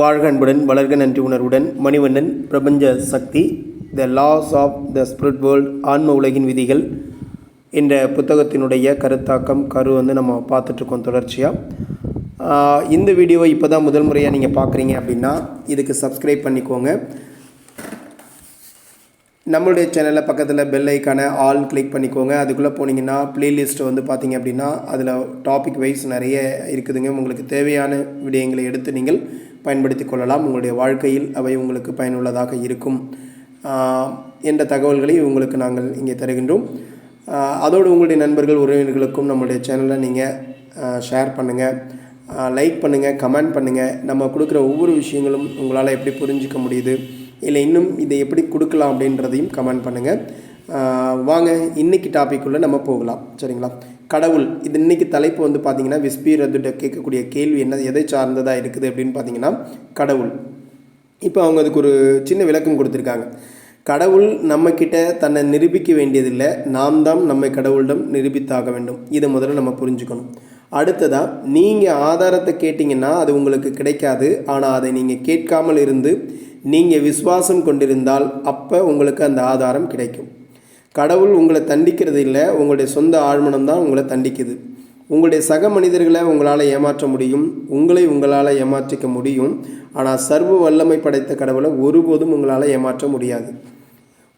வாழ்க அன்புடன் வளர்க நன்றி உணர்வுடன் மணிவண்ணன் பிரபஞ்ச சக்தி the laws of the spirit world ஆன்ம உலகின் விதிகள் என்ற புத்தகத்தினுடைய கருத்தாக்கம் கரு வந்து நம்ம பார்த்துட்ருக்கோம் தொடர்ச்சியாக இந்த வீடியோவை இப்போ தான் முதல் முறையாக நீங்கள் பார்க்குறீங்க அப்படின்னா இதுக்கு சப்ஸ்கிரைப் பண்ணிக்கோங்க. நம்மளுடைய சேனலில் பக்கத்தில் பெல் ஐக்கான ஆல் கிளிக் பண்ணிக்கோங்க. அதுக்குள்ளே போனீங்கன்னா பிளேலிஸ்ட்டை வந்து பார்த்தீங்க அப்படின்னா அதில் டாபிக் வைஸ் நிறைய இருக்குதுங்க. உங்களுக்கு தேவையான விடயங்களை எடுத்து நீங்கள் பயன்படுத்தி கொள்ளலாம். உங்களுடைய வாழ்க்கையில் அவை உங்களுக்கு பயனுள்ளதாக இருக்கும். என்ற தகவல்களை உங்களுக்கு நாங்கள் இங்கே தருகின்றோம். அதோடு உங்களுடைய நண்பர்கள் உறவினர்களுக்கும் நம்மளுடைய சேனலை நீங்கள் ஷேர் பண்ணுங்கள் லைக் பண்ணுங்கள் கமெண்ட் பண்ணுங்கள் நம்ம கொடுக்குற ஒவ்வொரு விஷயங்களும் உங்களால் எப்படி புரிஞ்சிக்க முடியுது? இல்லை இன்னும் இதை எப்படி கொடுக்கலாம் அப்படின்றதையும் கமெண்ட் பண்ணுங்கள் வாங்க இன்னைக்கு டாபிக்குள்ளே நம்ம போகலாம். சரிங்களா? கடவுள் இது இன்னைக்கு தலைப்பு வந்து பார்த்தீங்கன்னா விஸ்பீரத்துட்ட கேட்கக்கூடிய கேள்வி என்ன எதை சார்ந்ததாக இருக்குது அப்படின்னு பார்த்தீங்கன்னா கடவுள். இப்போ அவங்க அதுக்கு ஒரு சின்ன விளக்கம் கொடுத்துருக்காங்க. கடவுள் நம்மக்கிட்ட தன்னை நிரூபிக்க வேண்டியதில்லை நாம் தான் நம்மை கடவுளிடம் நிரூபித்தாக வேண்டும். இதை முதல்ல நம்ம புரிஞ்சுக்கணும். அடுத்ததாக நீங்கள் ஆதாரத்தை கேட்டிங்கன்னா அது உங்களுக்கு கிடைக்காது. ஆனால் அதை நீங்கள் கேட்காமல் இருந்து நீங்கள் விசுவாசம் கொண்டிருந்தால் அப்போ உங்களுக்கு அந்த ஆதாரம் கிடைக்கும். கடவுள் உங்களை தண்டிக்கிறது இல்லை உங்களுடைய சொந்த ஆழ்மனம் தான் உங்களை தண்டிக்குது. உங்களுடைய சக மனிதர்களை உங்களால் ஏமாற்ற முடியும் உங்களை உங்களால் ஏமாற்றிக்க முடியும். ஆனால் சர்வ வல்லமை படைத்த கடவுளை ஒருபோதும் உங்களால் ஏமாற்ற முடியாது.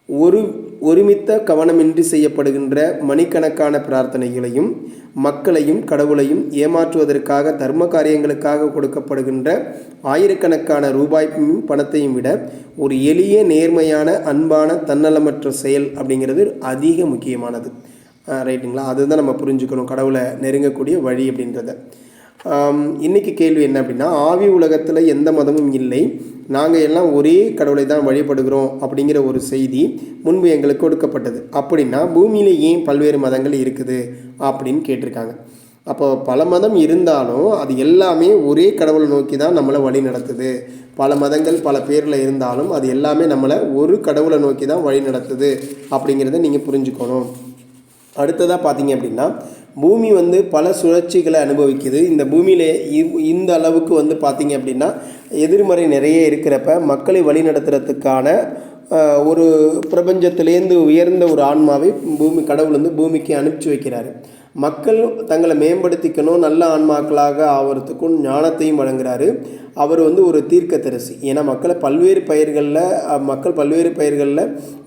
ஒரு ஒருமித்த கவனமின்றி செய்யப்படுகின்ற மணிக்கணக்கான பிரார்த்தனைகளையும் மக்களையும் கடவுளையும் ஏமாற்றுவதற்காக தர்ம காரியங்களுக்காக கொடுக்கப்படுகின்ற ஆயிரக்கணக்கான ரூபாயும் பணத்தையும் விட ஒரு எளிய நேர்மையான அன்பான தன்னலமற்ற செயல் அப்படிங்கிறது அதிக முக்கியமானது. ரைட்டுங்களா? அதுதான் நம்ம புரிஞ்சுக்கணும். கடவுளை நெருங்கக்கூடிய வழி அப்படின்றத. இன்றைக்கி இன்னைக்கு கேள்வி என்ன அப்படின்னா ஆவி உலகத்தில் எந்த மதமும் இல்லை. நாங்கள் எல்லாம் ஒரே கடவுளை தான் வழிபடுகிறோம் அப்படிங்கிற ஒரு செய்தி முன்பு எங்களுக்கு கொடுக்கப்பட்டது. அப்படின்னா பூமியில ஏன் பல்வேறு மதங்கள் இருக்குது அப்படின்னு கேட்டிருக்காங்க. அப்போ பல மதம் இருந்தாலும் அது எல்லாமே ஒரே கடவுளை நோக்கி தான் நம்மளை வழி நடத்துது. பல மதங்கள் பல பேரில் இருந்தாலும் அது எல்லாமே நம்மளை ஒரு கடவுளை நோக்கி தான் வழி நடத்துது அப்படிங்கிறத நீங்கள் புரிஞ்சுக்கணும். அடுத்ததாக பார்த்தீங்க அப்படின்னா பூமி வந்து பல சுழற்சிகளை அனுபவிக்குது. இந்த பூமியில் இவ்- இந்த அளவுக்கு வந்து பார்த்திங்க அப்படின்னா எதிர்மறை நிறைய இருக்கிறப்ப மக்களை வழிநடத்துறதுக்கான ஒரு பிரபஞ்சத்திலேருந்து உயர்ந்த ஒரு ஆன்மாவை பூமி கடவுள் வந்து பூமிக்கு அனுப்பிச்சி வைக்கிறாரு. மக்கள் தங்களை மேம்படுத்திக்கணும் நல்ல ஆன்மாக்களாக ஆவறதுக்கும் ஞானத்தையும் வழங்குறாரு. அவர் வந்து ஒரு தீர்க்கதரிசி. ஏன்னா மக்களை பல்வேறு பயிர்களில் மக்கள் பல்வேறு பயிர்களில்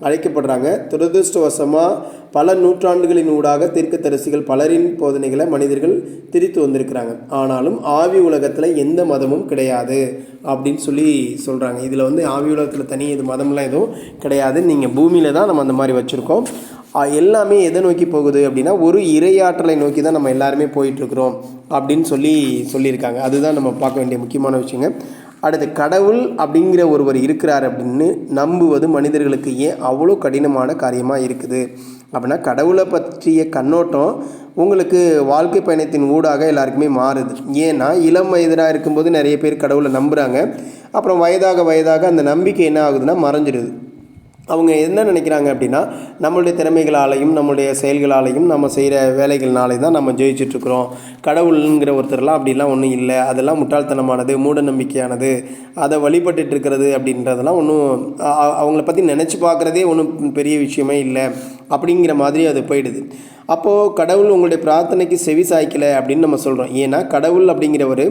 அழைக்கப்படுறாங்க. துரதிருஷ்டவசமாக பல நூற்றாண்டுகளின் ஊடாக தீர்க்கத்தரசிகள் பலரின் போதனைகளை மனிதர்கள் திரித்து வந்திருக்கிறாங்க. ஆனாலும் ஆவி உலகத்தில் எந்த மதமும் கிடையாது அப்படின்னு சொல்லி சொல்கிறாங்க இதில் வந்து ஆவி உலகத்தில் தனி இது மதம்லாம் எதுவும் கிடையாது. நீங்கள் பூமியில் தான் நம்ம அந்த மாதிரி வச்சுருக்கோம். எல்லாமே எதை நோக்கி போகுது அப்படின்னா ஒரு இறையாற்றலை நோக்கி தான் நம்ம எல்லாருமே போயிட்டுருக்குறோம் அப்படின்னு சொல்லி சொல்லியிருக்காங்க. அதுதான் நம்ம பார்க்க வேண்டிய முக்கியமான விஷயங்க. அடுத்து கடவுள் அப்படிங்கிற ஒருவர் இருக்கிறார் அப்படின்னு நம்புவது மனிதர்களுக்கு ஏன் அவ்வளோ கடினமான காரியமாக இருக்குது? அப்படின்னா கடவுளை பற்றிய கண்ணோட்டம் உங்களுக்கு வாழ்க்கை பயணத்தின் ஊடாக எல்லாருக்குமே மாறுது. ஏன்னா இளம் வயதாக இருக்கும்போது நிறைய பேர் கடவுளை நம்புகிறாங்க அப்புறம் வயதாக வயதாக அந்த நம்பிக்கை என்ன ஆகுதுன்னா மறைஞ்சிடுது அவங்க என்ன நினைக்கிறாங்க அப்படின்னா நம்மளுடைய திறமைகளாலையும் நம்மளுடைய செயல்களாலையும் நம்ம செய்கிற வேலைகள்னாலே தான் நம்ம ஜெயிச்சிட்ருக்குறோம். கடவுளுங்கிற ஒருத்தர்லாம் அப்படிலாம் ஒன்றும் இல்லை. அதெல்லாம் முட்டாள்தனமானது மூட நம்பிக்கையானது அதை வழிபட்டுட்டு இருக்கிறது அப்படின்றதெல்லாம் ஒன்றும் அவங்கள பற்றி நினச்சி பார்க்குறதே ஒன்றும் பெரிய விஷயமே இல்லை. அப்படிங்கிற மாதிரி அது போயிடுது. அப்போது கடவுள் உங்களுடைய பிரார்த்தனைக்கு செவி சாய்க்கலை அப்படின்னு நம்ம சொல்கிறோம் ஏன்னா கடவுள் அப்படிங்கிறவர் ஒரு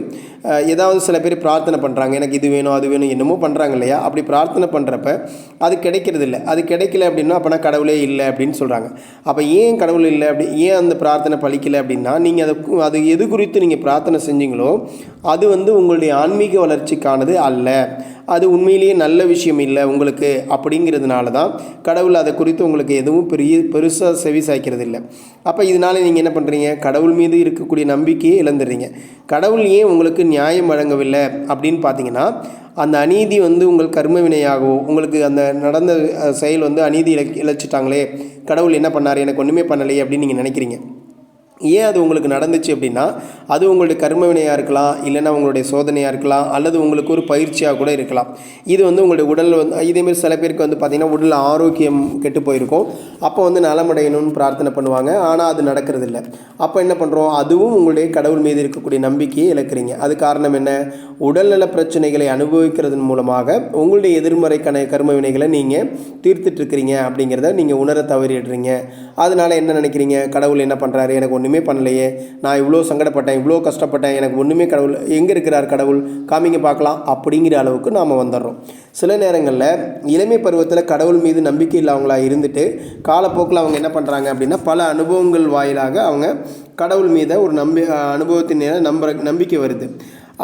ஏதாவது சில பேர் பிரார்த்தனை பண்ணுறாங்க எனக்கு இது வேணும் அது வேணும் என்னமோ பண்ணுறாங்க இல்லையா? அப்படி பிரார்த்தனை பண்ணுறப்ப அது கிடைக்கிறது இல்லை. அது கிடைக்கல அப்படின்னா அப்போனா கடவுளே இல்லை அப்படின்னு சொல்கிறாங்க அப்போ ஏன் கடவுள் இல்லை அப்படி ஏன் அந்த பிரார்த்தனை பழிக்கலை அப்படின்னா நீங்கள் அதை அது எது குறித்து நீங்கள் பிரார்த்தனை செஞ்சீங்களோ அது வந்து உங்களுடைய ஆன்மீக வளர்ச்சிக்கானது அல்ல. அது உண்மையிலேயே நல்ல விஷயம் இல்லை உங்களுக்கு அப்படிங்கிறதுனால தான் கடவுள் அதை குறித்து உங்களுக்கு எதுவும் பெரிய பெருசாக செவி சாய்க்கிறது இல்லை. அப்போ இதனால நீங்கள் என்ன பண்ணுறீங்க கடவுள் மீது இருக்கக்கூடிய நம்பிக்கையை இழந்துடுறீங்க. கடவுள் ஏன் உங்களுக்கு நியாயம் வழங்கவில்லை அப்படின்னு பார்த்தீங்கன்னா அந்த அநீதி வந்து உங்கள் கர்ம வினையாகவோ உங்களுக்கு அந்த நடந்த செயல் வந்து அநீதி இழ இழைச்சிட்டாங்களே கடவுள் என்ன பண்ணார்? எனக்கு ஒன்றுமே பண்ணலையே அப்படின்னு நீங்கள் நினைக்கிறீங்க. ஏன் அது உங்களுக்கு நடந்துச்சு அப்படின்னா அது உங்களுடைய கர்மவினையாக இருக்கலாம் இல்லைன்னா உங்களுடைய சோதனையாக இருக்கலாம் அல்லது உங்களுக்கு ஒரு பயிற்சியாக கூட இருக்கலாம். இது வந்து உங்களுடைய உடல் வந்து இதேமாரி சில பேருக்கு வந்து பார்த்திங்கன்னா உடல் ஆரோக்கியம் கெட்டு போயிருக்கும். அப்போ வந்து நலமடையணும்னு பிரார்த்தனை பண்ணுவாங்க. ஆனால் அது நடக்கிறது இல்லை அப்போ என்ன பண்ணுறோம் அதுவும் உங்களுடைய கடவுள் மீது இருக்கக்கூடிய நம்பிக்கையை இழக்கிறீங்க. அது காரணம் என்ன? உடல்நல பிரச்சனைகளை அனுபவிக்கிறதன் மூலமாக உங்களுடைய எதிர்மறை கண வினைகளை நீங்கள் தீர்த்துட்ருக்கிறீங்க அப்படிங்கிறத நீங்கள் உணர தவறிடுறீங்க. அதனால் என்ன நினைக்கிறீங்க? கடவுள் என்ன பண்ணுறாரு எனக்கு ஒன்றுமே ஒன்றுமே பண்ணலையே. நான் இவ்வளோ சங்கடப்பட்டேன் இவ்வளோ கஷ்டப்பட்டேன் எனக்கு ஒன்றுமே கடவுள் எங்கே இருக்கிறார் கடவுள் காமிங்க பார்க்கலாம் அப்படிங்கிற அளவுக்கு நாம் வந்துடுறோம். சில நேரங்களில் இளமை பருவத்தில் கடவுள் மீது நம்பிக்கை இல்லாதவங்களா இருந்துட்டு காலப்போக்கில் அவங்க என்ன பண்ணுறாங்க அப்படின்னா பல அனுபவங்கள் வாயிலாக அவங்க கடவுள் மீத ஒரு நம்பி அனுபவத்தின் நம்புற நம்பிக்கை வருது.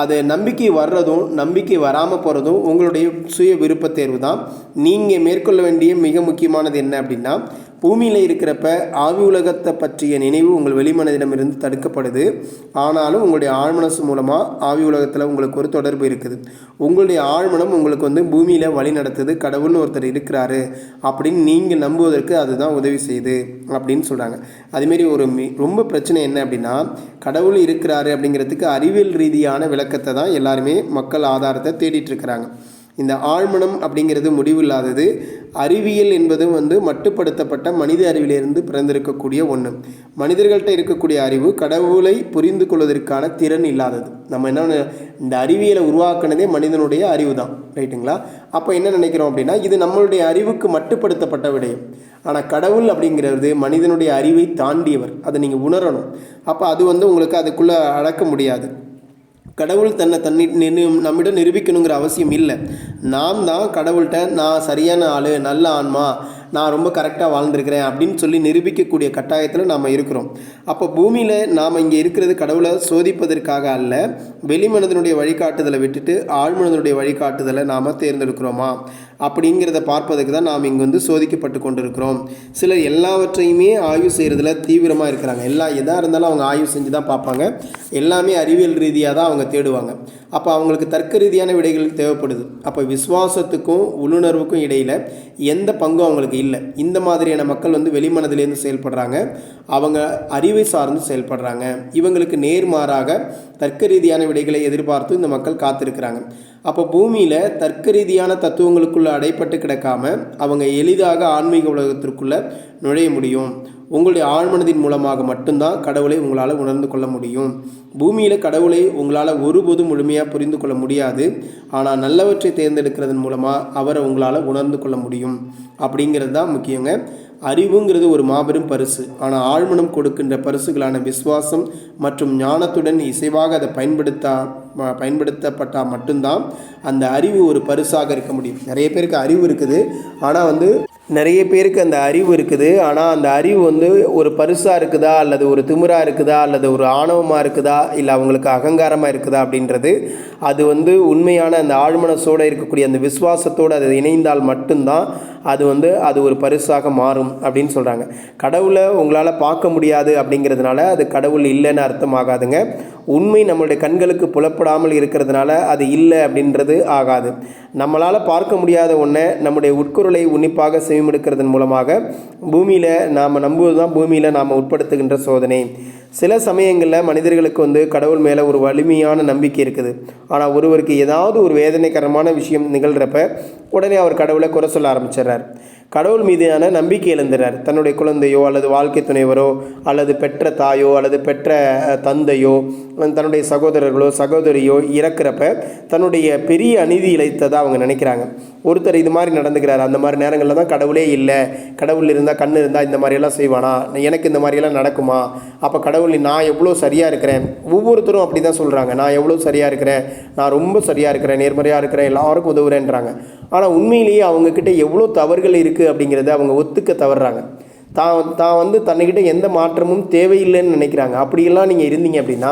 அது நம்பிக்கை வர்றதும் நம்பிக்கை வராமல் போகிறதும் உங்களுடைய சுய விருப்ப தேர்வு தான். நீங்கள் மேற்கொள்ள வேண்டிய மிக முக்கியமானது என்ன அப்படின்னா பூமியில் இருக்கிறப்ப ஆவி உலகத்தை பற்றிய நினைவு உங்கள் வெளிமனதிடமிருந்து தடுக்கப்படுது. ஆனாலும் உங்களுடைய ஆழ்மனசு மூலமாக ஆவி உலகத்தில் உங்களுக்கு ஒரு தொடர்பு இருக்குது. உங்களுடைய ஆழ்மனம் உங்களுக்கு வந்து பூமியில் வழி நடத்துது கடவுள்னு ஒருத்தர் இருக்கிறாரு அப்படின்னு நீங்கள் நம்புவதற்கு அதுதான் உதவி செய்யுது அப்படின்னு சொல்கிறாங்க அதுமாரி ஒரு மி- ரொம்ப பிரச்சனை என்ன அப்படின்னா கடவுள் இருக்கிறாரு அப்படிங்கிறதுக்கு அறிவியல் ரீதியான விளக்கத்தை தான் எல்லாருமே மக்கள் ஆதாரத்தை தேடிட்டு இருக்கிறாங்க. இந்த ஆழ்மனம் அப்படிங்கிறது முடிவில்லாதது. அறிவியல் என்பதும் வந்து மட்டுப்படுத்தப்பட்ட மனித அறிவிலிருந்து பிறந்திருக்கக்கூடிய ஒன்று மனிதர்கள்ட்ட இருக்கக்கூடிய அறிவு கடவுளை புரிந்து கொள்வதற்கான திறன் இல்லாதது. நம்ம என்ன இந்த அறிவியலை உருவாக்குனதே மனிதனுடைய அறிவு தான் ரைட்டுங்களா? அப்போ என்ன நினைக்கிறோம் அப்படின்னா இது நம்மளுடைய அறிவுக்கு மட்டுப்படுத்தப்பட்ட விடயம். ஆனால் கடவுள் அப்படிங்கிறது மனிதனுடைய அறிவை தாண்டியவர். அதை நீங்கள் உணரணும். அப்போ அது வந்து உங்களுக்கு அதுக்குள்ளே அடக்க முடியாது. கடவுள் தன்னை தண்ணி நின்று நம்மிடம் நிரூபிக்கணுங்கிற அவசியம் இல்லை. நாம் தான் கடவுள்கிட்ட நான் சரியான ஆள் நல்ல ஆன்மா நான் ரொம்ப கரெக்டாக வாழ்ந்துருக்கிறேன் அப்படின்னு சொல்லி நிரூபிக்கக்கூடிய கட்டாயத்தில் நாம் இருக்கிறோம். அப்போ பூமியில் நாம் இங்கே இருக்கிறது கடவுளை சோதிப்பதற்காக அல்ல வெளிமனதனுடைய வழிகாட்டுதலை விட்டுட்டு ஆழ்மனதனுடைய வழிகாட்டுதலை நாம் தேர்ந்தெடுக்கிறோமா? அப்படிங்கிறத பார்ப்பதற்கு தான் நாம் இங்கே வந்து சோதிக்கப்பட்டு கொண்டிருக்கிறோம். சிலர் எல்லாவற்றையுமே ஆய்வு செய்கிறதுல தீவிரமாக இருக்கிறாங்க. எல்லா எதாக இருந்தாலும் அவங்க ஆய்வு செஞ்சு தான் பார்ப்பாங்க. எல்லாமே அறிவியல் ரீதியாக தான் அவங்க தேடுவாங்க. அப்போ அவங்களுக்கு தர்க்க ரீதியான விடைகள் தேவைப்படுது. அப்போ விசுவாசத்துக்கும் உள்ளுணர்வுக்கும் இடையில் எந்த பங்கும் அவங்களுக்கு இல்லை. இந்த மாதிரியான மக்கள் வந்து வெளிமனதிலேருந்து செயல்படுறாங்க. அவங்க அறிவை சார்ந்து செயல்படுறாங்க. இவங்களுக்கு நேர்மாறாக தர்க்க ரீதியான விடைகளை எதிர்பார்த்து இந்த மக்கள் காத்திருக்கிறாங்க. அப்போ பூமியில் தர்க்க ரீதியான தத்துவங்களுக்குள்ளே அடைப்பட்டு கிடக்காம அவங்க எளிதாக ஆன்மீக உலகத்திற்குள்ளே நுழைய முடியும். உங்களுடைய ஆழ்மனதின் மூலமாக மட்டும்தான் கடவுளை உங்களால் உணர்ந்து கொள்ள முடியும். பூமியில் கடவுளை உங்களால் ஒருபோதும் முழுமையாக புரிந்து கொள்ள முடியாது. ஆனால் நல்லவற்றை தேர்ந்தெடுக்கிறதன் மூலமாக அவரை உங்களால் உணர்ந்து கொள்ள முடியும். அப்படிங்கிறது தான் முக்கியங்க. அறிவுங்கிறது ஒரு மாபெரும் பரிசு. ஆனால் ஆழ்மனம் கொடுக்கின்ற பரிசுகளான விசுவாசம் மற்றும் ஞானத்துடன் இசைவாக அதை பயன்படுத்தா பயன்படுத்தப்பட்டால் மட்டும்தான் அந்த அறிவு ஒரு பரிசாக இருக்க முடியும். நிறைய பேருக்கு அறிவு இருக்குது. ஆனால் வந்து நிறைய பேருக்கு அந்த அறிவு இருக்குது. ஆனால் அந்த அறிவு வந்து ஒரு பரிசாக இருக்குதா? அல்லது ஒரு திமிராக இருக்குதா? அல்லது ஒரு ஆணவமாக இருக்குதா? இல்லை அவங்களுக்கு அகங்காரமாக இருக்குதா? அப்படின்றது அது வந்து உண்மையான அந்த ஆழ்மனசோடு இருக்கக்கூடிய அந்த விசுவாசத்தோடு அது இணைந்தால் மட்டும்தான் அது வந்து அது ஒரு பரிசாக மாறும் அப்படின்னு சொல்கிறாங்க கடவுளை உங்களால் பார்க்க முடியாது அப்படிங்கிறதுனால அது கடவுள் இல்லைன்னு அர்த்தமாகாதுங்க. உண்மை நம்மளுடைய கண்களுக்கு புலப்படாமல் இருக்கிறதுனால அது இல்லை அப்படின்றது ஆகாது. நம்மளால் பார்க்க முடியாத ஒன்றை நம்முடைய உட்குரலை உன்னிப்பாக செவிமெடுக்கிறதன் மூலமாக பூமியில் நாம் நம்புவது தான் பூமியில் நாம் உட்படுத்துகின்ற சோதனை. சில சமயங்களில் மனிதர்களுக்கு வந்து கடவுள் மேலே ஒரு வலிமையான நம்பிக்கை இருக்குது. ஆனால் ஒருவருக்கு ஏதாவது ஒரு வேதனைகரமான விஷயம் நிகழ்கிறப்ப உடனே அவர் கடவுளை குறை சொல்ல ஆரம்பிச்சிடுறார். கடவுள் மீதான நம்பிக்கை இழந்துறார் தன்னுடைய குழந்தையோ அல்லது வாழ்க்கை துணைவரோ அல்லது பெற்ற தாயோ அல்லது பெற்ற தந்தையோ தன்னுடைய சகோதரர்களோ சகோதரியோ இறக்குறப்ப தன்னுடைய பெரிய அநீதி இழைத்ததாக அவங்க நினைக்கிறாங்க. ஒருத்தர் இது மாதிரி நடந்துக்கிறார். அந்த மாதிரி நேரங்களில் தான் கடவுளே இல்லை. கடவுள் இருந்தால் கண் இருந்தால் இந்த மாதிரியெல்லாம் செய்வானா? எனக்கு இந்த மாதிரியெல்லாம் நடக்குமா? அப்போ கடவுள் நான் எவ்வளோ சரியாக இருக்கிறேன்? ஒவ்வொருத்தரும் அப்படி தான் சொல்கிறாங்க நான் எவ்வளோ சரியாக இருக்கிறேன்? நான் ரொம்ப சரியாக இருக்கிறேன். நேர்மறையாக இருக்கிறேன். எல்லாருக்கும் உதவுறேன்றாங்க. ஆனால் உண்மையிலேயே அவங்கக்கிட்ட எவ்வளோ தவறுகள் இருக்குது அப்படிங்கிறத அவங்க ஒத்துக்க தவறுறாங்க. தான் தான் வந்து தன்னைக்கிட்ட எந்த மாற்றமும் தேவையில்லைன்னு நினைக்கிறாங்க. அப்படியெல்லாம் நீங்கள் இருந்தீங்க அப்படின்னா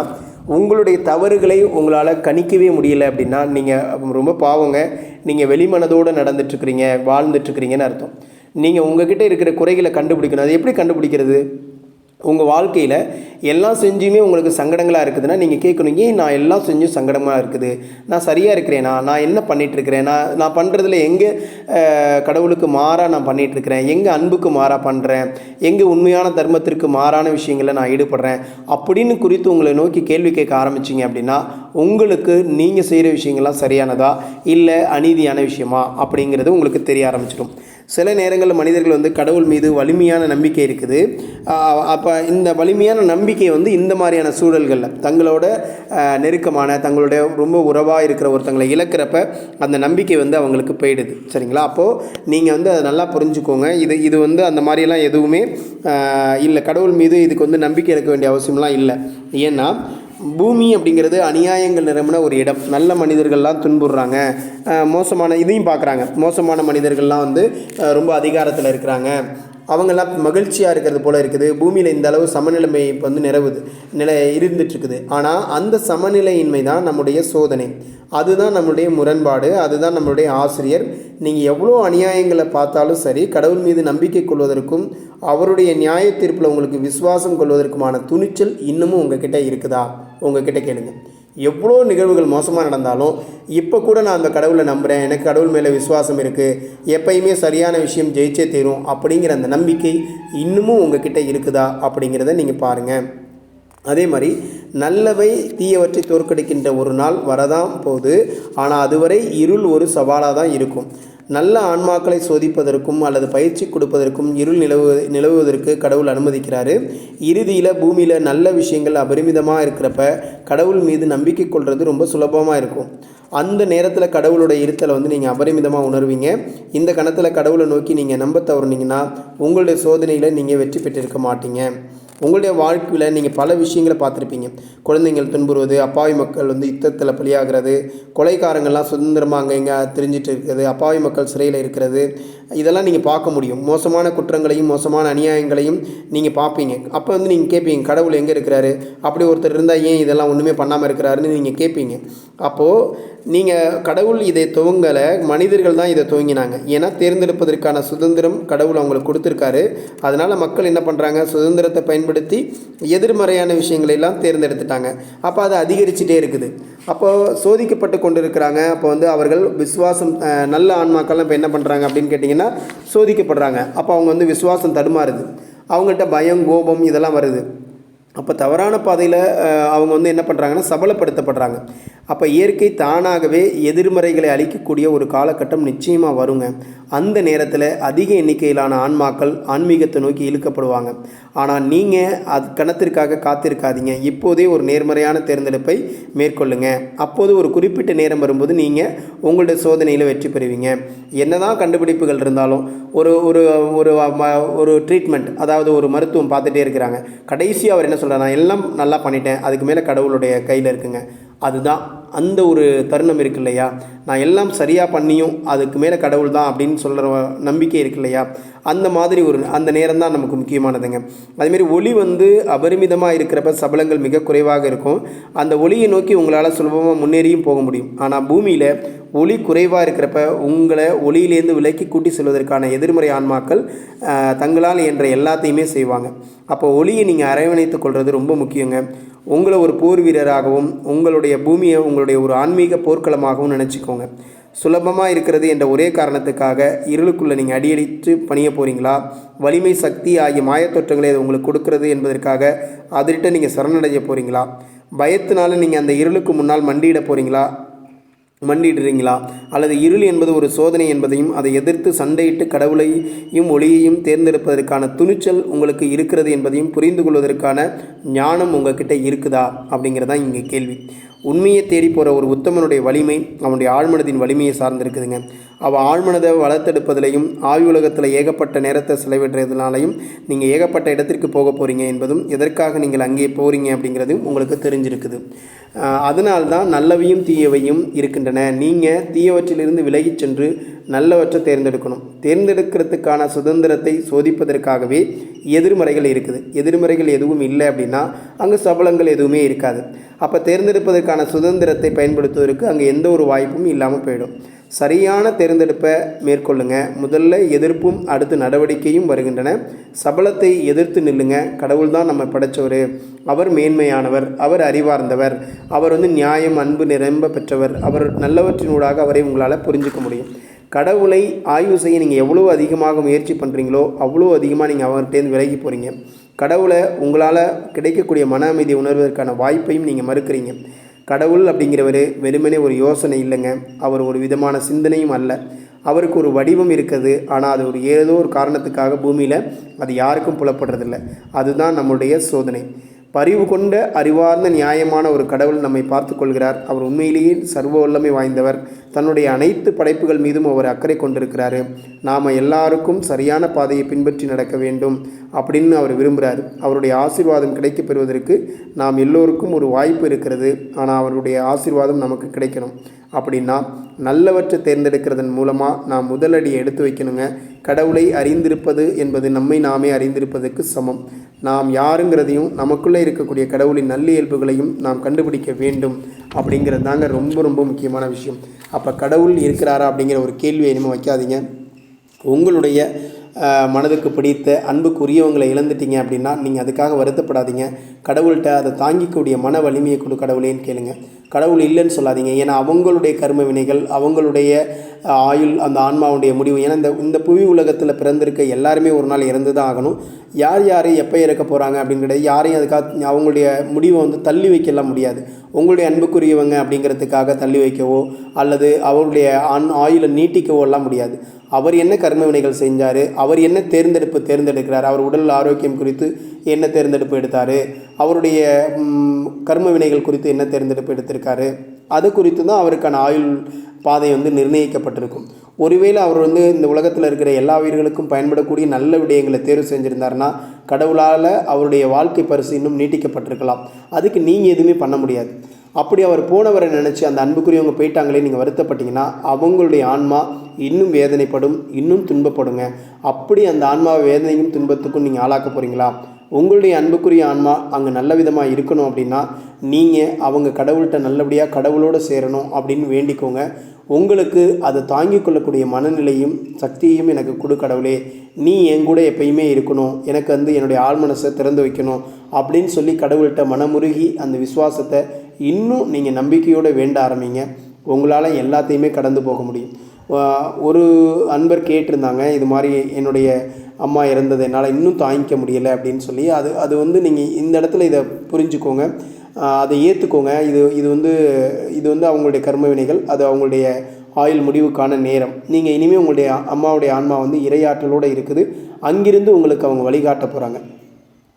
உங்களுடைய தவறுகளை உங்களால் கணிக்கவே முடியல அப்படின்னா நீங்கள் ரொம்ப பாவங்க. நீங்கள் வெளிமனதோடு நடந்துட்டுருக்கிறீங்க வாழ்ந்துட்டுருக்கிறீங்கன்னு அர்த்தம். நீங்கள் உங்ககிட்ட இருக்கிற குறைகளை கண்டுபிடிக்கணும். அது எப்படி கண்டுபிடிக்கிறது? உங்கள் வாழ்க்கையில் எல்லாம் செஞ்சுமே உங்களுக்கு சங்கடங்களாக இருக்குதுன்னா நீங்கள் கேட்கணும் ஏன் நான் எல்லாம் செஞ்சும் சங்கடமாக இருக்குது. நான் சரியாக இருக்கிறேனா? நான் என்ன பண்ணிகிட்ருக்கிறேன் நான் நான் பண்ணுறதுல எங்கே கடவுளுக்கு மாறாக நான் பண்ணிகிட்ருக்கிறேன் எங்கே அன்புக்கு மாறாக பண்ணுறேன் எங்கே உண்மையான தர்மத்திற்கு மாறான விஷயங்களில் நான் ஈடுபடுறேன்? அப்படின்னு குறித்து உங்களை நோக்கி கேள்வி கேட்க ஆரம்பிச்சிங்க அப்படின்னா உங்களுக்கு நீங்கள் செய்கிற விஷயங்கள்லாம் சரியானதா? இல்லை அநீதியான விஷயமா? அப்படிங்கிறது உங்களுக்கு தெரிய ஆரம்பிச்சிடும். சில நேரங்களில் மனிதர்கள் வந்து கடவுள் மீது வலிமையான நம்பிக்கை இருக்குது. அப்போ இந்த வலிமையான நம்பிக்கை வந்து இந்த மாதிரியான சூழல்களில் தங்களோட நெருக்கமான தங்களுடைய ரொம்ப உறவாக இருக்கிற ஒருத்தங்களை இழக்கிறப்ப அந்த நம்பிக்கை வந்து அவங்களுக்கு போயிடுது. சரிங்களா? அப்போது நீங்கள் வந்து அதை நல்லா புரிஞ்சுக்கோங்க. இது இது வந்து அந்த மாதிரியெல்லாம் எதுவுமே இல்லை. கடவுள் மீது இதுக்கு வந்து நம்பிக்கை இருக்க வேண்டிய அவசியம்லாம் இல்லை. ஏன்னா பூமி அப்படிங்கிறது அநியாயங்கள் நிரம்பின ஒரு இடம். நல்ல மனிதர்கள்லாம் துன்புறுறாங்க. மோசமான இதையும் பார்க்குறாங்க. மோசமான மனிதர்கள்லாம் வந்து ரொம்ப அதிகாரத்தில் இருக்கிறாங்க. அவங்கெல்லாம் மகிழ்ச்சியாக இருக்கிறது போல் இருக்குது. பூமியில் இந்த அளவு சமநிலைமை இப்போ வந்து நிலவுது நிலை இருந்துட்டுருக்குது. ஆனால் அந்த சமநிலையின்மை தான் நம்முடைய சோதனை. அதுதான் நம்மளுடைய முரண்பாடு அதுதான் நம்மளுடைய ஆசிரியர். நீங்கள் எவ்வளோ அநியாயங்களை பார்த்தாலும் சரி கடவுள் மீது நம்பிக்கை கொள்வதற்கும் அவருடைய நியாய தீர்ப்பில் உங்களுக்கு விசுவாசம் கொள்வதற்குமான துணிச்சல் இன்னமும் உங்ககிட்ட இருக்குதா? உங்ககிட்ட கேளுங்கள் எவ்வளோ நிகழ்வுகள் மோசமாக நடந்தாலும் இப்போ கூட நான் அந்த கடவுளை நம்புகிறேன் எனக்கு கடவுள் மேலே விசுவாசம் இருக்குது எப்பயுமே சரியான விஷயம் ஜெயிச்சே தீரும் அப்படிங்கிற அந்த நம்பிக்கை இன்னமும் உங்ககிட்ட இருக்குதா அப்படிங்கிறத நீங்கள் பாருங்கள் அதே மாதிரி நல்லவை தீயவற்றை தோற்கடிக்கின்ற ஒரு நாள் வரதான் போகுது. ஆனால் அதுவரை இருள் ஒரு சவாலாக தான் இருக்கும். நல்ல ஆன்மாக்களை சோதிப்பதற்கும் அல்லது பயிற்சி கொடுப்பதற்கும் இருள் நிலவு நிலவுவதற்கு கடவுள் அனுமதிக்கிறாரு. இறுதியில் பூமியில் நல்ல விஷயங்கள் அபரிமிதமாக இருக்கிறப்ப கடவுள் மீது நம்பிக்கை கொள்வது ரொம்ப சுலபமாக இருக்கும். அந்த நேரத்தில் கடவுளோட இருத்தலை வந்து நீங்கள் அபரிமிதமாக உணர்வீங்க. இந்த கணத்தில் கடவுளை நோக்கி நீங்கள் நம்ப தவறுனீங்கன்னா உங்களுடைய சோதனையில் நீங்கள் வெற்றி பெற்றிருக்க மாட்டீங்க. உங்களுடைய வாழ்க்கையில் நீங்கள் பல விஷயங்களை பார்த்துருப்பீங்க. குழந்தைங்கள் துன்புறுவது அப்பாவி மக்கள் வந்து யுத்தத்தில் பலியாகிறது கொலைக்காரங்கள்லாம் சுதந்திரமாக அங்கே இங்கே தெரிஞ்சிட்டு இருக்கிறது அப்பாவி மக்கள் சிறையில் இருக்கிறது. இதெல்லாம் நீங்கள் பார்க்க முடியும். மோசமான குற்றங்களையும் மோசமான அநியாயங்களையும் நீங்கள் பார்ப்பீங்க. அப்போ வந்து நீங்கள் கேட்பீங்க கடவுள் எங்கே இருக்கிறாரு? அப்படி ஒருத்தர் இருந்தால் ஏன் இதெல்லாம் ஒன்றுமே பண்ணாமல் இருக்கிறாருன்னு நீங்கள் கேட்பீங்க அப்போது நீங்கள் கடவுள் இதை துவங்கலை மனிதர்கள் தான் இதை துவங்கினாங்க. ஏன்னா தேர்ந்தெடுப்பதற்கான சுதந்திரம் கடவுள் அவங்களுக்கு கொடுத்துருக்காரு. அதனால் மக்கள் என்ன பண்ணுறாங்க சுதந்திரத்தை பயன்படுத்தி எதிர்மறையான விஷயங்களை எல்லாம் தேர்ந்தெடுத்துட்டாங்க. அப்போ அது அதிகரிச்சுட்டே இருக்குது. அப்போது சோதிக்கப்பட்டு கொண்டு இருக்கிறாங்க அப்போ வந்து அவர்கள் விசுவாசம் நல்ல ஆன்மாக்கள்லாம் இப்போ என்ன பண்ணுறாங்க அப்படின்னு கேட்டிங்கன்னா சோதிக்கப்படுறாங்க. அப்போ அவங்க வந்து விசுவாசம் தடுமாறுது. அவங்கள்ட்ட பயம் கோபம் இதெல்லாம் வருது. அப்போ தவறான பாதையில் அவங்க வந்து என்ன பண்ணுறாங்கன்னா சபலப்படுத்தப்படுறாங்க. அப்போ இயற்கை தானாகவே எதிர்மறைகளை அழிக்கக்கூடிய ஒரு காலகட்டம் நிச்சயமாக வருங்க. அந்த நேரத்தில் அதிக எண்ணிக்கையிலான ஆன்மாக்கள் ஆன்மீகத்தை நோக்கி இழுக்கப்படுவாங்க. ஆனால் நீங்கள் அது கணத்திற்காக காத்திருக்காதீங்க. இப்போதே ஒரு நேர்மறையான தேர்ந்தெடுப்பை மேற்கொள்ளுங்க. அப்போது ஒரு குறிப்பிட்ட நேரம் வரும்போது நீங்கள் உங்களுடைய சோதனையில் வெற்றி பெறுவீங்க. என்னதான் கண்டுபிடிப்புகள் இருந்தாலும் ஒரு ஒரு ஒரு ம- ஒரு ட்ரீட்மெண்ட் அதாவது ஒரு மருத்துவம் பார்த்துட்டே இருக்கிறாங்க. கடைசி அவர் என்ன சொல்கிறேன் நான் எல்லாம் நல்லா பண்ணிட்டேன். அதுக்கு மேலே கடவுளுடைய கையில் இருக்குங்க. அதுதான். அந்த ஒரு தருணம் இருக்கு இல்லையா? நான் எல்லாம் சரியாக பண்ணியும் அதுக்கு மேலே கடவுள் தான் அப்படின்னு சொல்கிற நம்பிக்கை இருக்கு இல்லையா? அந்த மாதிரி ஒரு அந்த நேரம் தான் நமக்கு முக்கியமானதுங்க. அதுமாரி ஒளி வந்து அபரிமிதமாக இருக்கிறப்ப சபலங்கள் மிக குறைவாக இருக்கும். அந்த ஒளியை நோக்கி உங்களால் சுலபமாக முன்னேறியும் போக முடியும். ஆனால் பூமியில் ஒளி குறைவாக இருக்கிறப்ப உங்களை ஒளியிலேருந்து விலக்கி கூட்டி செல்வதற்கான எதிர்மறை ஆன்மாக்கள் தங்களால் என்ற எல்லாத்தையுமே செய்வாங்க. அப்போ ஒளியை நீங்கள் அரவணைத்து கொள்வது ரொம்ப முக்கியங்க. உங்களை ஒரு போர் வீரராகவும் உங்களுடைய பூமியை உங்களுடைய ஒரு ஆன்மீக போர்க்களமாகவும் நினச்சிக்கோங்க. சுலபமாக இருக்கிறது என்ற ஒரே காரணத்துக்காக இருளுக்குள்ளே நீங்கள் அடியடித்து பணிய போகிறீங்களா வலிமை சக்தி ஆகிய மாயத்தோற்றங்களை அது உங்களுக்கு கொடுக்கறது என்பதற்காக அதிர்கிட்ட நீங்கள் சரணடைய போகிறீங்களா பயத்தினால நீங்கள் அந்த இருளுக்கு முன்னால் மண்டியிட போகிறீங்களா மண்டிடுறீங்களா அல்லது இருள் என்பது ஒரு சோதனை என்பதையும் அதை எதிர்த்து சண்டையிட்டு கடவுளையும் ஒளியையும் தேர்ந்தெடுப்பதற்கான துணிச்சல் உங்களுக்கு இருக்கிறது என்பதையும் புரிந்து கொள்வதற்கான ஞானம் உங்ககிட்ட இருக்குதா? அப்படிங்கிறதான் இங்கே கேள்வி. உண்மையை தேடி போகிற ஒரு உத்தமனுடைய வலிமை அவனுடைய ஆழ்மனதின் வலிமையை சார்ந்திருக்குதுங்க. அவள் ஆழ்மனதை வளர்த்தெடுப்பதிலையும் ஆய்வுலகத்தில் ஏகப்பட்ட நேரத்தை செலவிடுறதுனாலையும் நீங்கள் ஏகப்பட்ட இடத்திற்கு போக போகிறீங்க என்பதும் எதற்காக நீங்கள் அங்கே போகிறீங்க அப்படிங்கிறது உங்களுக்கு தெரிஞ்சிருக்குது. அதனால்தான் நல்லவையும் தீயவையும் இருக்கின்றன. நீங்கள் தீயவற்றிலிருந்து விலகிச் சென்று நல்லவற்றை தேர்ந்தெடுக்கணும். தேர்ந்தெடுக்கிறதுக்கான சுதந்திரத்தை சோதிப்பதற்காகவே எதிர்மறைகள் இருக்குது. எதிர்மறைகள் எதுவும் இல்லை அப்படின்னா அங்கே சபலங்கள் எதுவுமே இருக்காது. அப்போ தேர்ந்தெடுப்பதற்கான சுதந்திரத்தை பயன்படுத்துவதற்கு அங்கே எந்த ஒரு வாய்ப்பும் இல்லாமல் போயிடும். சரியான தேர்ந்தெடுப்பை மேற்கொள்ளுங்க. முதல்ல எதிர்ப்பும் அடுத்து நடவடிக்கையும் வருகின்றன. சபலத்தை எதிர்த்து நில்லுங்க. கடவுள் தான் நம்ம படைச்சவர். அவர் மேன்மையானவர் அவர் அறிவார்ந்தவர் அவர் வந்து நியாயம் அன்பு நிரம்ப பெற்றவர் அவர் நல்லவற்றினூடாக அவரை உங்களால் புரிஞ்சுக்க முடியும். கடவுளை ஆய்வு செய்ய நீங்கள் எவ்வளோ அதிகமாக முயற்சி பண்ணுறீங்களோ அவ்வளோ அதிகமாக நீங்கள் அவர்கிட்டேருந்து விலகி போகிறீங்க கடவுளை உங்களால் கிடைக்கக்கூடிய மன அமைதி உணர்வதற்கான வாய்ப்பையும் நீங்கள் மறுக்கிறீங்க. கடவுள் அப்படிங்கிறவர் வெறுமனே ஒரு யோசனை இல்லைங்க. அவர் ஒரு விதமான சிந்தனையும் அல்ல. அவருக்கு ஒரு வடிவம் இருக்குது. ஆனால் அது ஒரு ஏதோ ஒரு காரணத்துக்காக பூமியில் அது யாருக்கும் புலப்படுறதில்ல. அதுதான் நம்முடைய சோதனை. பரிவு கொண்ட அறிவார்ந்த நியாயமான ஒரு கடவுள் நம்மை பார்த்து கொள்கிறார். அவர் உண்மையிலேயே சர்வ வல்லமை வாய்ந்தவர். தன்னுடைய அனைத்து படைப்புகள் மீதும் அவர் அக்கறை கொண்டிருக்கிறாரு. நாம் எல்லாருக்கும் சரியான பாதையை பின்பற்றி நடக்க வேண்டும் அப்படின்னு அவர் விரும்புகிறார் அவருடைய ஆசீர்வாதம் கிடைக்கப் பெறுவதற்கு நாம் எல்லோருக்கும் ஒரு வாய்ப்பு இருக்கிறது. ஆனால் அவருடைய ஆசீர்வாதம் நமக்கு கிடைக்கணும். அப்படின்னா நல்லவற்றை தேர்ந்தெடுக்கிறதன் மூலமாக நாம் முதலடியை எடுத்து வைக்கணுங்க. கடவுளை அறிந்திருப்பது என்பது நம்மை நாமே அறிந்திருப்பதற்கு சமம். நாம் யாருங்கிறதையும் நமக்குள்ளே இருக்கக்கூடிய கடவுளின் நல்லியல்புகளையும் நாம் கண்டுபிடிக்க வேண்டும் அப்படிங்கிறது தாங்க ரொம்ப ரொம்ப முக்கியமான விஷயம். அப்போ கடவுள் இருக்கிறாரா அப்படிங்கிற ஒரு கேள்வியை இனிமேல் வைக்காதீங்க. உங்களுடைய மனதுக்கு பிடித்த அன்புக்குரியவங்களை இழந்துட்டீங்க அப்படின்னா நீங்கள் அதுக்காக வருத்தப்படாதீங்க. கடவுள்கிட்ட அதை தாங்கிக்கூடிய மன வலிமையை கொடு கடவுளேன்னு கேளுங்க. கடவுள் இல்லைன்னு சொல்லாதீங்க. ஏன்னா அவங்களுடைய கர்ம வினைகள் அவங்களுடைய ஆயுள் அந்த ஆன்மாவுடைய முடிவு. ஏன்னா இந்த இந்த புவி உலகத்தில் பிறந்திருக்க எல்லாருமே ஒரு நாள் இறந்து தான் ஆகணும். யார் யார் எப்போ இறக்க போகிறாங்க அப்படின்னு கிடையாது யாரையும் அதுக்காக அவங்களுடைய முடிவை வந்து தள்ளி வைக்கலாம் முடியாது. உங்களுடைய அன்புக்குரியவங்க அப்படிங்கிறதுக்காக தள்ளி வைக்கவோ அல்லது அவருடைய ஆண் ஆயுளை நீட்டிக்கவோ எல்லாம் முடியாது. அவர் என்ன கர்ம வினைகள் செஞ்சார்? அவர் என்ன தேர்ந்தெடுப்பு தேர்ந்தெடுக்கிறார்? அவர் உடல் ஆரோக்கியம் குறித்து என்ன தேர்ந்தெடுப்பு எடுத்தார்? அவருடைய கர்ம வினைகள் குறித்து என்ன தேர்ந்தெடுப்பு எடுத்திருக்காரு? அது குறித்து தான் அவருக்கான ஆயுள் பாதை வந்து நிர்ணயிக்கப்பட்டிருக்கும். ஒருவேளை அவர் வந்து இந்த உலகத்தில் இருக்கிற எல்லா உயிர்களுக்கும் பயன்படக்கூடிய நல்ல விடயங்களை தேர்வு செஞ்சுருந்தாருன்னா கடவுளால் அவருடைய வாழ்க்கை பரிசு இன்னும் நீட்டிக்கப்பட்டிருக்கலாம். அதுக்கு நீங்கள் எதுவுமே பண்ண முடியாது. அப்படி அவர் போனவரை நினச்சி அந்த அன்புக்குரியவங்க போயிட்டாங்களே நீங்கள் வருத்தப்பட்டீங்கன்னா அவங்களுடைய ஆன்மா இன்னும் வேதனைப்படும் இன்னும் துன்பப்படுங்க. அப்படி அந்த ஆன்மாவை வேதனையும் துன்பத்துக்கும் நீங்கள் ஆளாக்க போகிறீங்களா உங்களுடைய அன்புக்குரிய ஆன்மா அங்கே நல்ல விதமாக இருக்கணும் அப்படின்னா நீங்கள் அவங்க கடவுள்கிட்ட நல்லபடியாக கடவுளோடு சேரணும் அப்படின்னு வேண்டிக்கோங்க. உங்களுக்கு அதை தாங்கிக் கொள்ளக்கூடிய மனநிலையும் சக்தியையும் எனக்கு கொடு கடவுளே. நீ என் கூட எப்பயுமே இருக்கணும். எனக்கு வந்து என்னுடைய ஆள் மனசை திறந்து வைக்கணும் அப்படின்னு சொல்லி கடவுள்கிட்ட மனமுருகி அந்த விசுவாசத்தை இன்னும் நீங்கள் நம்பிக்கையோடு வேண்ட ஆரம்பிங்க. உங்களால் எல்லாத்தையுமே கடந்து போக முடியும். ஒரு அன்பர் கேட்டிருந்தாங்க இது மாதிரி என்னுடைய அம்மா இறந்தது என்னால் இன்னும் தாங்கிக்க முடியலை அப்படின்னு சொல்லி அது அது வந்து நீங்கள் இந்த இடத்துல இதை புரிஞ்சுக்கோங்க. அதை ஏற்றுக்கோங்க இது இது வந்து இது வந்து அவங்களுடைய கர்ம வினைகள் அது அவங்களுடைய ஆயுள் முடிவுக்கான நேரம். நீங்கள் இனிமேல் உங்களுடைய அம்மாவுடைய ஆன்மா வந்து இரையாற்றலோடு இருக்குது. அங்கிருந்து உங்களுக்கு அவங்க வழிகாட்ட போகிறாங்க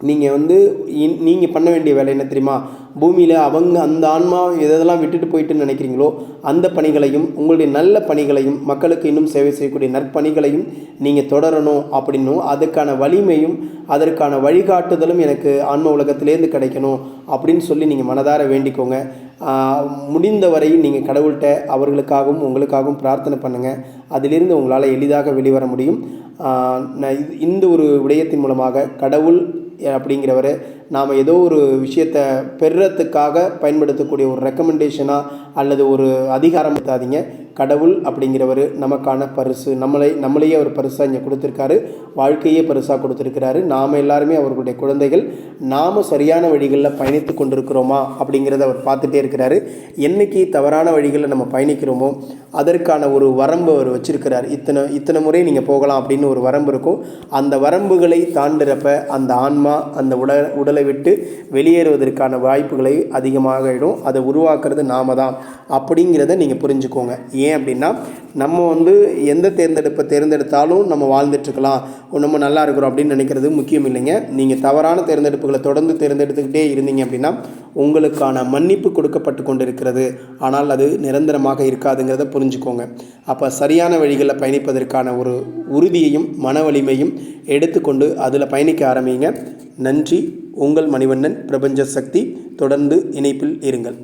நீங்கள் வந்து இன் நீங்கள் பண்ண வேண்டிய வேலை என்ன தெரியுமா? பூமியில் அவங்க அந்த ஆன்மா எதெல்லாம் விட்டுட்டு போயிட்டுன்னு நினைக்கிறீங்களோ அந்த பணிகளையும் உங்களுடைய நல்ல பணிகளையும் மக்களுக்கு இன்னும் சேவை செய்யக்கூடிய நற்பணிகளையும் நீங்கள் தொடரணும் அப்படின்னும் அதுக்கான வலிமையும் அதற்கான வழிகாட்டுதலும் எனக்கு ஆன்ம உலகத்திலேருந்து கிடைக்கணும் அப்படின்னு சொல்லி நீங்கள் மனதார வேண்டிக்கோங்க. முடிந்த வரையும் நீங்கள் கடவுள்கிட்ட அவர்களுக்காகவும் உங்களுக்காகவும் பிரார்த்தனை பண்ணுங்கள் அதிலிருந்து உங்களால் எளிதாக வெளிவர முடியும். நான் இந்த ஒரு விடயத்தின் மூலமாக கடவுள் அப்படிங்கிறவர் நாம் ஏதோ ஒரு விஷயத்தை பெறுறதுக்காக பயன்படுத்தக்கூடிய ஒரு ரெக்கமெண்டேஷனாக அல்லது ஒரு அதிகாரம் எடுத்தாதீங்க. கடவுள் அப்படிங்கிறவர் நமக்கான பரிசு. நம்மளை நம்மளையே அவர் பரிசாக இங்கே கொடுத்துருக்காரு. வாழ்க்கையே பரிசாக கொடுத்துருக்கிறாரு. நாம் எல்லாருமே அவர்களுடைய குழந்தைகள். நாம் சரியான வழிகளில் பயணித்து கொண்டிருக்கிறோமா அப்படிங்கிறத அவர் பார்த்துட்டே இருக்கிறாரு. என்னைக்கு தவறான வழிகளில் நம்ம பயணிக்கிறோமோ அதற்கான ஒரு வரம்பு அவர் வச்சுருக்கிறார். இத்தனை இத்தனை முறை நீங்கள் போகலாம் அப்படின்னு ஒரு வரம்பு இருக்கும். அந்த வரம்புகளை தாண்டுறப்ப அந்த ஆன்மா அந்த உட உடலை விட்டு வெளியேறுவதற்கான வாய்ப்புகளை அதிகமாகிடும். அதை உருவாக்குறது நாம தான். அப்படிங்கிறத நீங்கள் புரிஞ்சுக்கோங்க. ஏன் அப்படின்னா நம்ம வந்து எந்த தேர்ந்தெடுப்பை தேர்ந்தெடுத்தாலும் நம்ம வாழ்ந்துட்டுருக்கலாம். நம்ம நல்லா இருக்கிறோம் அப்படின்னு நினைக்கிறது முக்கியம் இல்லைங்க. நீங்கள் தவறான தேர்ந்தெடுப்புகளை தொடர்ந்து தேர்ந்தெடுத்துக்கிட்டே இருந்தீங்க அப்படின்னா உங்களுக்கான மன்னிப்பு கொடுக்கப்பட்டு கொண்டு இருக்கிறது ஆனால் அது நிரந்தரமாக இருக்காதுங்கிறத புரிஞ்சுக்கோங்க. அப்போ சரியான வழிகளில் பயணிப்பதற்கான ஒரு உறுதியையும் மன வலிமையும் எடுத்துக்கொண்டு அதில் பயணிக்க ஆரம்பிங்க. நன்றி. உங்கள் மணிவண்ணன் பிரபஞ்ச சக்தி. தொடர்ந்து இணைப்பில் இருங்கள்.